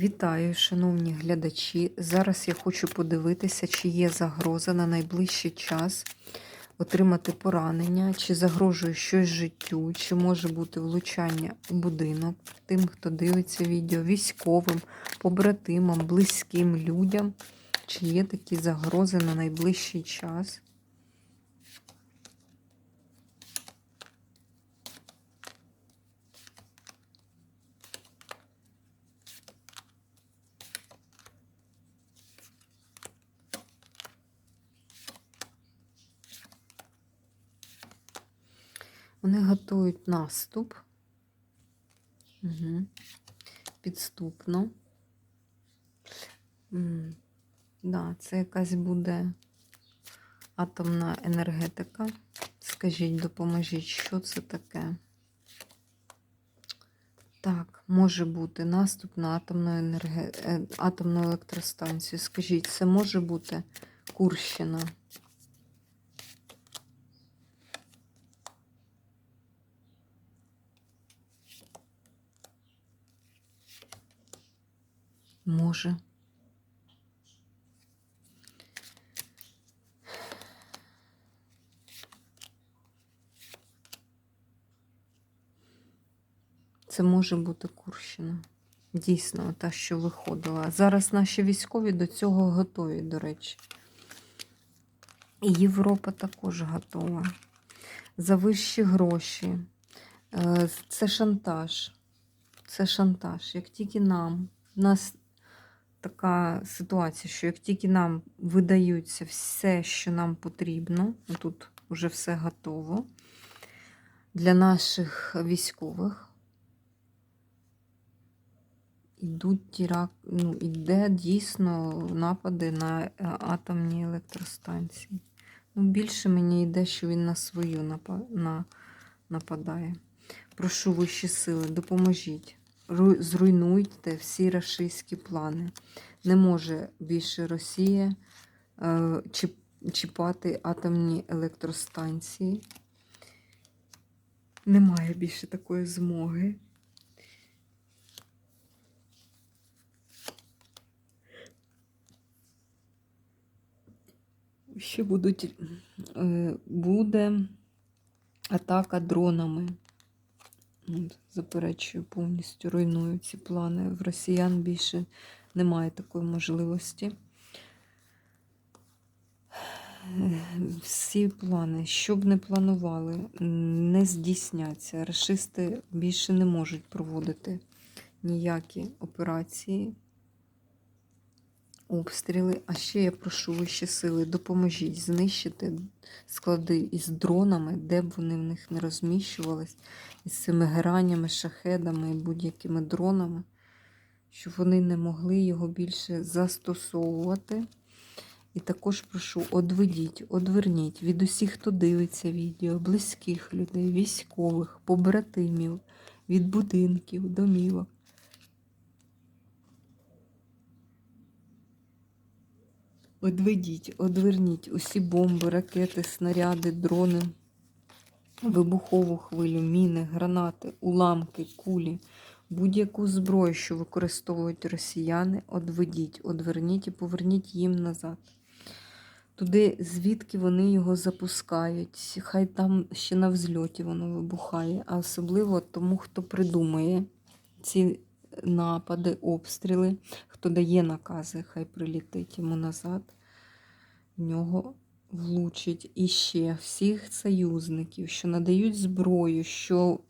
Вітаю, шановні глядачі. Зараз я хочу подивитися, чи є загроза на найближчий час отримати поранення, чи загрожує щось життю, чи може бути влучання у будинок тим, хто дивиться відео, військовим, побратимам, близьким людям, чи є такі загрози на найближчий час. Вони готують наступ. Угу. Підступно. М, Да, це якась буде атомна енергетика. Скажіть, допоможіть, що це таке? Так, може бути наступ на атомну, енерге... е, атомну електростанцію. Скажіть, це може бути Курщина? Може. Це може бути Курщина. Дійсно, та, що виходила. Зараз наші військові до цього готові, до речі. І Європа також готова. За вищі гроші. Е, Це шантаж. Це шантаж. Як тільки нам, нас така ситуація, що як тільки нам видаються все, що нам потрібно, тут вже все готово для наших військових. Ідуть ті рак... ну, іде дійсно напади на е, атомні електростанції. Ну, більше мені йде, що він на свою напа... на... нападає. Прошу вищі сили, допоможіть. Ру- Зруйнуйте всі рашистські плани. Не може більше Росія е, чіпати атомні електростанції. Немає більше такої змоги. Ще будуть, е, буде атака дронами. От, Заперечую, повністю руйную ці плани. В росіян більше немає такої можливості. Всі плани, що б не планували, не здійсняться. Рашисти більше не можуть проводити ніякі операції, обстріли. А ще я прошу вищі сили, допоможіть знищити склади із дронами, де б вони в них не розміщувались, із цими геранями, шахедами і будь-якими дронами, щоб вони не могли його більше застосовувати. І також прошу, одведіть, одверніть від усіх, хто дивиться відео, близьких людей, військових, побратимів, від будинків, домівок. Одведіть, одверніть усі бомби, ракети, снаряди, дрони, вибухову хвилю, міни, гранати, уламки, кулі, будь-яку зброю, що використовують росіяни, одведіть, одверніть і поверніть їм назад. Туди, звідки вони його запускають, хай там ще на взльоті воно вибухає, а особливо тому, хто придумає ці напади, обстріли, хто дає накази, хай прилітить йому назад, в нього влучить і ще всіх союзників, що надають зброю, що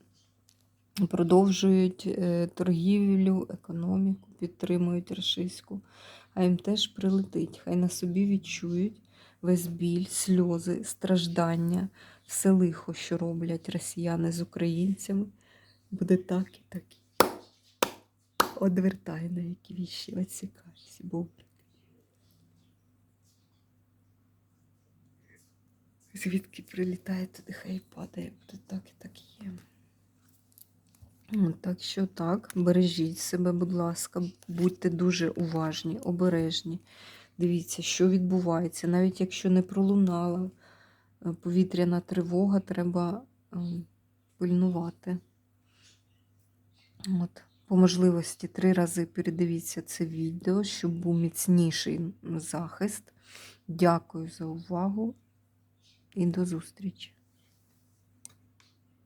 продовжують е, торгівлю, економіку, підтримують рашистську, а їм теж прилетить. Хай на собі відчують весь біль, сльози, страждання, все лихо, що роблять росіяни з українцями. Буде так і так. Одвертай на які віщі, відсікайся, бомби. Звідки прилітає туди, хай падає, буде так і так є. Так що так, бережіть себе, будь ласка, будьте дуже уважні, обережні. Дивіться, що відбувається. Навіть якщо не пролунала е, повітряна тривога, треба ем, пильнувати. От. По можливості три рази передивіться це відео, щоб був міцніший захист. Дякую за увагу і до зустрічі!